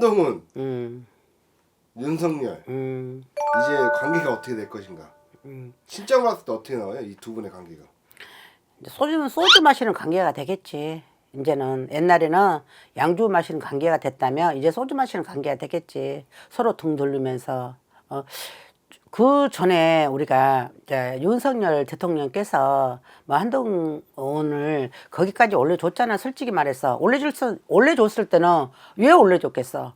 한동훈, 음, 윤석열 음, 이제 관계가 어떻게 될 것인가? 음. 실제로 봤을 때 어떻게 나와요? 이 두 분의 관계가? 이제 소주는 소주 마시는 관계가 되겠지. 이제는 옛날에는 양주 마시는 관계가 됐다면 이제 소주 마시는 관계가 되겠지. 서로 등 돌리면서 어, 그 전에 우리가 이제 윤석열 대통령께서 뭐 한동훈을 거기까지 올려줬잖아. 솔직히 말해서 올려줄 수 올려줬을 때는 왜 올려줬겠어?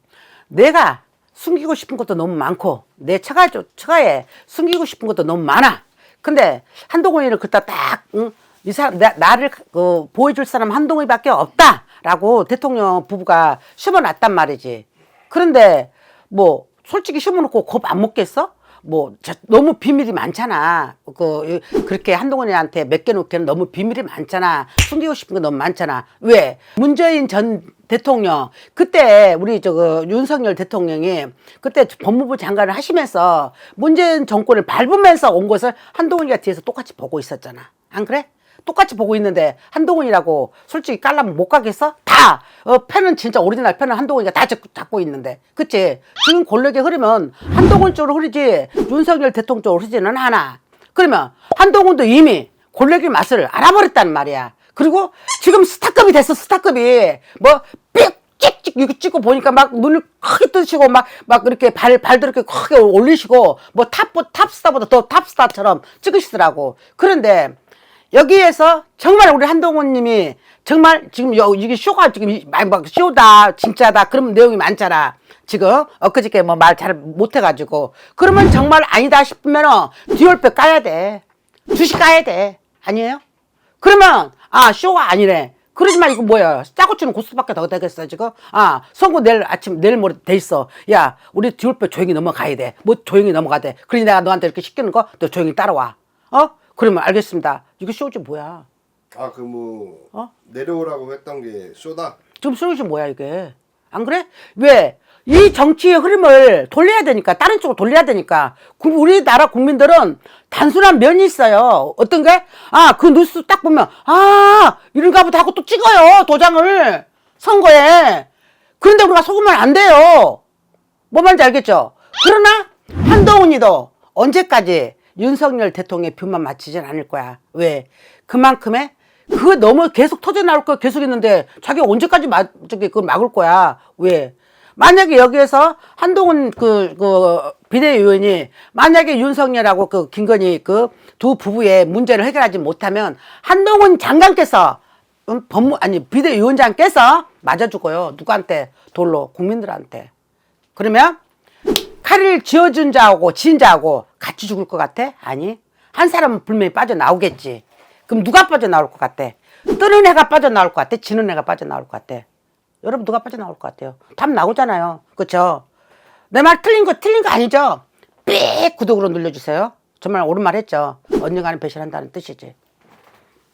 내가 숨기고 싶은 것도 너무 많고 내 처가 처가에 숨기고 싶은 것도 너무 많아. 근데 한동훈이를 그따 딱, 응? 이 사람, 나, 나를 그, 보여줄 사람 한동훈이밖에 없다라고 대통령 부부가 심어놨단 말이지. 그런데 뭐, 솔직히 심어놓고 겁 안 먹겠어? 뭐, 저, 너무 비밀이 많잖아. 그, 이- 그렇게 한동훈이한테 맡겨놓기는 너무 비밀이 많잖아. 숨기고 싶은 거 너무 많잖아. 왜? 문재인 전 대통령, 그때 우리 저거 윤석열 대통령이 그때 법무부 장관을 하시면서 문재인 정권을 밟으면서 온 것을 한동훈이가 뒤에서 똑같이 보고 있었잖아. 안 그래? 똑같이 보고 있는데 한동훈이라고 솔직히 깔라면 못 가겠어? 다! 어, 펜은 진짜 오리지널 펜은 한동훈이가 다 잡, 잡고 있는데. 그치? 지금 권력이 흐르면 한동훈 쪽으로 흐르지 윤석열 대통령 쪽으로 흐르지는 않아. 그러면 한동훈도 이미 권력의 맛을 알아버렸단 말이야. 그리고 지금 스타급이 됐어 스타급이. 뭐 삑 찍찍 이거 찍고 보니까 막 눈을 크게 뜨시고 막 막 이렇게 발 발도 이렇게 크게 올리시고 뭐탑 탑스타보다 더 탑스타처럼 찍으시더라고. 그런데 여기에서 정말 우리 한동훈님이 정말 지금 여, 이게 쇼가 지금 이- 막, 막 쇼다 진짜다 그런 내용이 많잖아. 지금 엊그저께 뭐 말 잘 못해가지고. 그러면 정말 아니다 싶으면은 듀얼백 까야 돼. 주식 까야 돼. 아니에요? 그러면 아 쇼가 아니래. 그러지 마 이거 뭐야 짜고 치는 고수밖에 더 되겠어 지금? 아 선거 내일 아침 내일 모레 돼 있어. 야 우리 듀얼백 조용히 넘어가야 돼뭐 조용히 넘어가야 돼. 그러니 내가 너한테 이렇게 시키는 거? 너 조용히 따라와. 어 그러면 알겠습니다. 이거 쇼지 뭐야? 아 그 뭐 어? 내려오라고 했던 게 쇼다. 지금 쇼지 뭐야 이게? 안 그래? 왜? 이 정치의 흐름을 돌려야 되니까 다른 쪽으로 돌려야 되니까. 그 우리나라 국민들은 단순한 면이 있어요. 어떤 게? 아 그 뉴스 딱 보면 아 이런가 보다 하고 또 찍어요 도장을. 선거에. 그런데 우리가 속으면 안 돼요. 뭐 말인지 알겠죠? 그러나 한동훈이도 언제까지 윤석열 대통령의 뷰만 맞추진 않을 거야. 왜? 그만큼의 그거 너무 계속 터져 나올 거 계속 있는데 자기 언제까지 막 저기 그걸 막을 거야. 왜? 만약에 여기에서 한동훈 그, 그 비대위원이 만약에 윤석열하고 그 김건희 그 두 부부의 문제를 해결하지 못하면 한동훈 장관께서 음, 법무 아니 비대위원장께서 맞아주고요. 누구한테 돌로 국민들한테. 그러면 칼을 쥐어준 자하고 진 자하고 같이 죽을 것 같아? 아니. 한 사람은 분명히 빠져나오겠지. 그럼 누가 빠져나올 것 같아? 뜨는 애가 빠져나올 것 같아? 지는 애가 빠져나올 것 같아? 여러분 누가 빠져나올 것 같아요? 답 나오잖아요. 그쵸? 내말 틀린 거 틀린 거 아니죠? 삑 구독으로 눌러주세요. 정말 옳은 말 했죠. 언젠가는 배신한다는 뜻이지.